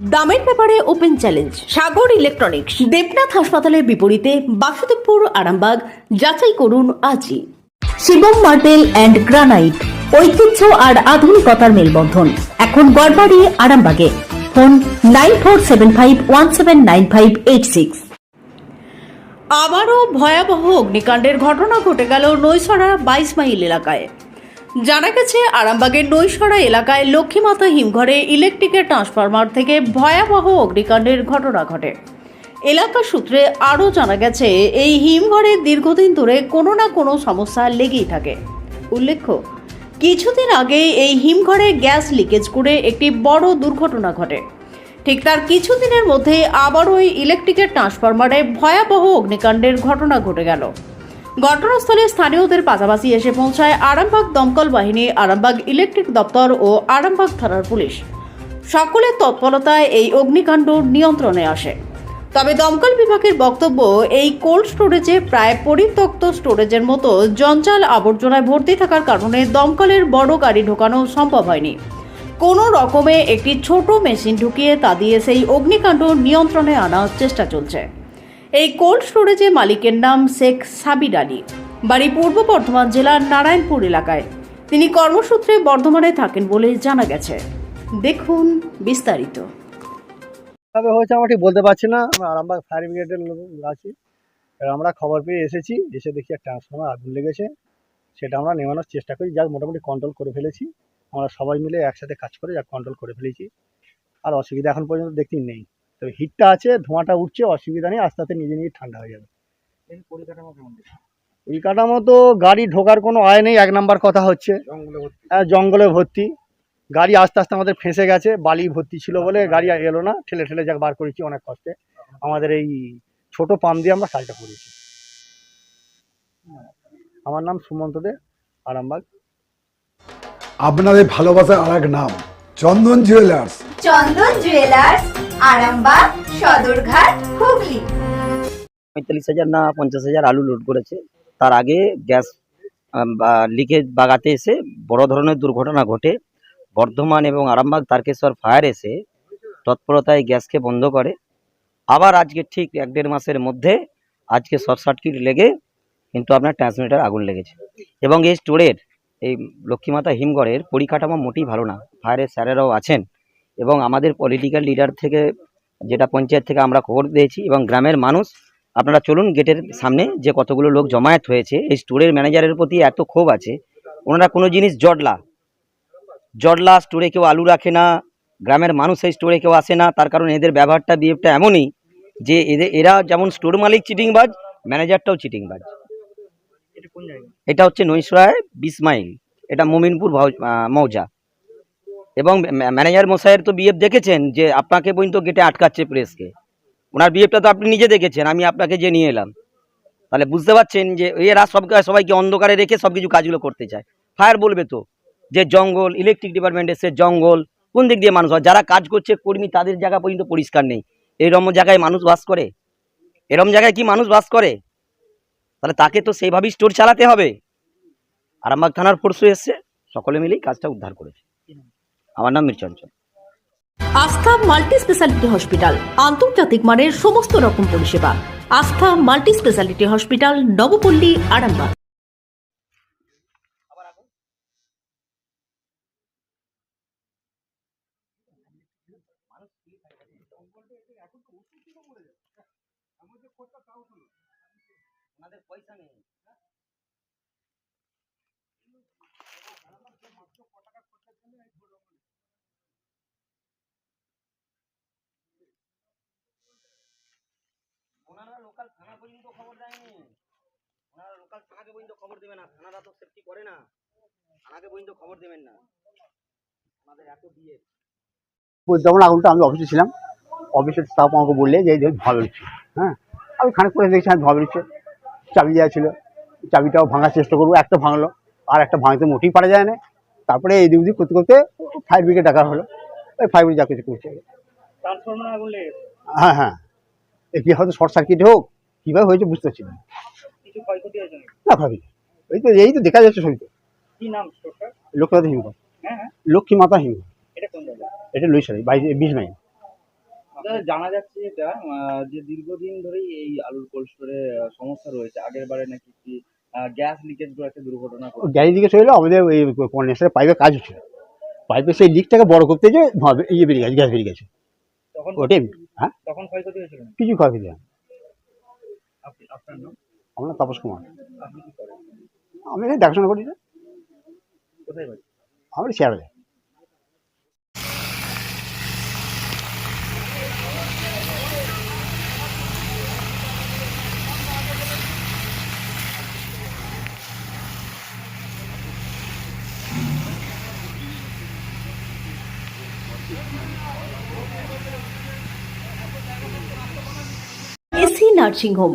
দামের ব্যাপারে open challenge Sagar electronics Debnath হাসপাতালের বিপরীতে বাসুদেবপুর, আরামবাগ, যাচাই করুন আজই। শিবম মার্বেল অ্যান্ড গ্রানাইট ঐতিহ্য আর আধুনিকতার মেলবন্ধন। এখন গড়বাড়ি, আরামবাগে। Phone nine four seven five one seven nine five eight six আবারও ভয়াবহ অগ্নিকাণ্ডের ঘটনা ঘটে গেল নৈসরা বাইশ মাইল এলাকায়। জানা গেছে, আরামবাগের নৈশরা এলাকায় লক্ষ্মীমাতা হিমঘরে ইলেকট্রিকের ট্রান্সফরমার থেকে ভয়াবহ অগ্নিকাণ্ডের ঘটনা ঘটে। এলাকা সূত্রে আরও জানা গেছে, এই হিমঘরে দীর্ঘদিন ধরে কোনো না কোনো সমস্যা লেগেই থাকে। উল্লেখ্য, কিছুদিন আগে এই হিমঘরে গ্যাস লিকেজ করে একটি বড় দুর্ঘটনা ঘটে। ঠিক তার কিছুদিনের মধ্যে আবারও ওই ইলেকট্রিকের ট্রান্সফরমারে ভয়াবহ অগ্নিকাণ্ডের ঘটনা ঘটে গেল। ঘটনাস্থলে স্থানীয়দের পাশাপাশি এসে পৌঁছায় আরামবাগ দমকল বাহিনী, আরামবাগ ইলেকট্রিক দপ্তর ও আরামবাগ থানার পুলিশ। সকলের তৎপরতায় এই অগ্নিকাণ্ড নিয়ন্ত্রণে আসে। তবে দমকল বিভাগের বক্তব্য, এই কোল্ড স্টোরেজে প্রায় পরিত্যক্ত স্টোরেজের মতো জঞ্জাল আবর্জনায় ভর্তি থাকার কারণে দমকলের বড় গাড়ি ঢোকানো সম্ভব হয়নি। কোনো রকমে একটি ছোট মেশিন ঢুকিয়ে তা দিয়ে সেই অগ্নিকাণ্ড নিয়ন্ত্রণে আনার চেষ্টা চলছে। এই কোল্ড স্টোরেজে মালিকের নাম শেখ সাবির আলী। বাড়ি পূর্ব বর্ধমান জেলার নারায়ণপুর এলাকায়। তিনি কর্মসূত্রে বর্ধমানে থাকেন বলে জানা গেছে। দেখুন বিস্তারিত। তবে হয়েছে আমরা ঠিক বলতে পারছি না। আমরা আরামবাগ ফায়ার ব্রিগেডের আছি। আমরা খবর পেয়ে এসেছি। এসে দেখি একটা ট্রান্সফর্মার আগুন লেগেছে। সেটা আমরা নেওয়ানোর চেষ্টা করি। যা মোটামুটি কন্ট্রোল করে ফেলেছি। আমরা সবাই মিলে একসাথে কাজ করে যা কন্ট্রোল করে ফেলেছি। আর অসুবিধা এখন পর্যন্ত দেখতেই নেই। তবে হিটটা আছে ধোঁয়াটা উঠছে অসুবিধা নেই আস্তে আস্তে নিজে নিজে ঠান্ডা হয়ে যাবে। পরিকাঠামো তো গাড়ি ঢোকার কোনো আয় নেই এক নাম্বার কথা হচ্ছে। হ্যাঁ জঙ্গলে ভর্তি। গাড়ি আস্তে আস্তে আমাদের ফেঁসে গেছে বালি ভর্তি ছিল বলে গাড়ি আর এলো না ঠেলে ঠেলে যাক বার করেছি অনেক কষ্টে। আমাদের এই ছোট পাম্প দিয়ে আমরা কাজটা করেছি। আমার নাম সুমন্ত দে আরামবাগ। আপনাদের ভালোবাসার আর এক নাম চন্দন জুয়েলার্স। চন্দন জুয়েলার্স। আরামবাগ, সদরঘাট, হুগলি। পঁয়তাল্লিশ হাজার না পঞ্চাশ হাজার আলু লোড করেছে। তার আগে গ্যাস লিকেজ বাগাতে এসে বড় ধরনের দুর্ঘটনা ঘটে। বর্ধমান এবং আরামবাগ তারকেশ্বর ফায়ার এসে তৎপরতায় গ্যাসকে বন্ধ করে। আবার আজকে ঠিক এক দেড় মাসের মধ্যে আজকে শর্ট সার্কিট লেগে কিন্তু আপনার ট্রান্সমিটার আগুন লেগেছে। এবং এই স্টোরের এই লক্ষ্মীমাতা হিমঘরের পরিকাঠামো মোটেই ভালো না। ফায়ারের স্যারেরাও আছেন। এবং আমাদের পলিটিক্যাল লিডার থেকে যেটা পঞ্চায়েত থেকে আমরা খবর দিয়েছি এবং গ্রামের মানুষ আপনারা চলুন গেটের সামনে যে কতগুলো লোক জমায়েত হয়েছে এই স্টোরের ম্যানেজারের প্রতি এত ক্ষোভ আছে। ওনারা কোনো জিনিস জটলা। জটলা স্টোরে কেউ আলু রাখে না গ্রামের মানুষ এই স্টোরে কেউ আসে না। তার কারণ এদের ব্যবহারটা বিহেভটা এমনই যে এদের এরা যেমন স্টোর মালিক চিটিংবাজ ম্যানেজারটাও চিটিংবাজ। এটা হচ্ছে নৈশরায় বিশ মাইল। এটা মোমিনপুর মৌজা। ম্যানেজার মশাইয়ের তো বিহেভ দেখেছেন যে আপনাকে পর্যন্ত গেটে আটকাচ্ছে প্রেসকে ওনার বিহেভটা তো আপনি নিজে দেখেছেন, আমি আপনাকে যে নিয়ে এলাম। তাহলে বুঝতে পারছেন যে এরা সব, সবাইকে অন্ধকারে রেখে সব কিছু কাজগুলো করতে চায়। ফায়ার বলবে তো যে জঙ্গল ইলেকট্রিক ডিপার্টমেন্ট এসে জঙ্গল, কোন দিক দিয়ে মানুষ হয়? যারা কাজ করছে, কর্মী, তাদের জায়গা পর্যন্ত পরিষ্কার নেই। এরম জায়গায় মানুষ বাস করে? এরম জায়গায় কি মানুষ বাস করে? তাহলে তাকে তো সেইভাবেই স্টোর চালাতে হবে। আরামবাগ থানার ফোর্সও এসছে, সকলে মিলেই কাজটা উদ্ধার করেছে। আমার নাম মিরচঞ্চল আস্থা মাল্টি স্পেশালিটি হসপিটাল আন্তর্জাতিক মানের সমস্ত রকম পরিষেবা। Astha multi speciality hospital Nabapalli Arambagh. ওনারা পর্যন্ত খবর দেয়নি। ওনারা লোকাল থানাকে পর্যন্ত খবর দেবে না থানারা তো সেফটি করে না। থানাকে পর্যন্ত খবর দেবেন না। আমাদের এত দিয়ে যখন আগুনটা আমি অফিসে ছিলাম। অফিসের স্টাফ আমাকে বললে যে এই ধোঁয়া বেরোচ্ছে হ্যাঁ? আমি খানিক করে দেখছি আমি ধোঁয়া বেরোচ্ছে চাবি দেওয়া ছিল। চাবিটাও ভাঙার চেষ্টা করব একটা ভাঙলো। আর একটা ভাঙতে মোটেই পারা যায় না। তারপরে এই দিক করতে করতে ফায়ার ব্রিগেড ডাকা হলো। ওই ফায়ার ব্রিগেড যা কিছু করছে। হ্যাঁ হ্যাঁ। এ কি হয়তো শর্ট সার্কিট হোক কীভাবে হয়েছে বুঝতে পারছি না। না ভাবি এই তো এই তো দেখা যাচ্ছে সবই তো লক্ষ্মীমাতা হিমঘর লক্ষ্মী মাতা হিমঘর এটা লইসারি বাইশ বিশ দাদা জানা যাচ্ছে আহ, যে দীর্ঘদিন ধরেই এই আলুর কোল্ড স্টোরে সমস্যা রয়েছে। আগের বারে নাকি কি গ্যাস লিকেজ করে একটা দুর্ঘটনা। গ্যারেজ দিকে চলে আমাদের ওই কন্ডেন্সারের পাইপে কাজ হচ্ছিল পাইপে সেই লিকটাকে বড় করতে যে ইয়ে বেরিয়ে গেছে গ্যাস বেরিয়ে গেছে। তখন ওটাই হ্যাঁ? তখন ক্ষয়ক্ষতি হয়েছিল কিছু ক্ষয় দিলাম আপনার নাম? তাপস কুমার। আপনি কি করেন আমি এখানে দেখাশোনা করি না আমরা শেয়ারে এসি নার্সিং হোম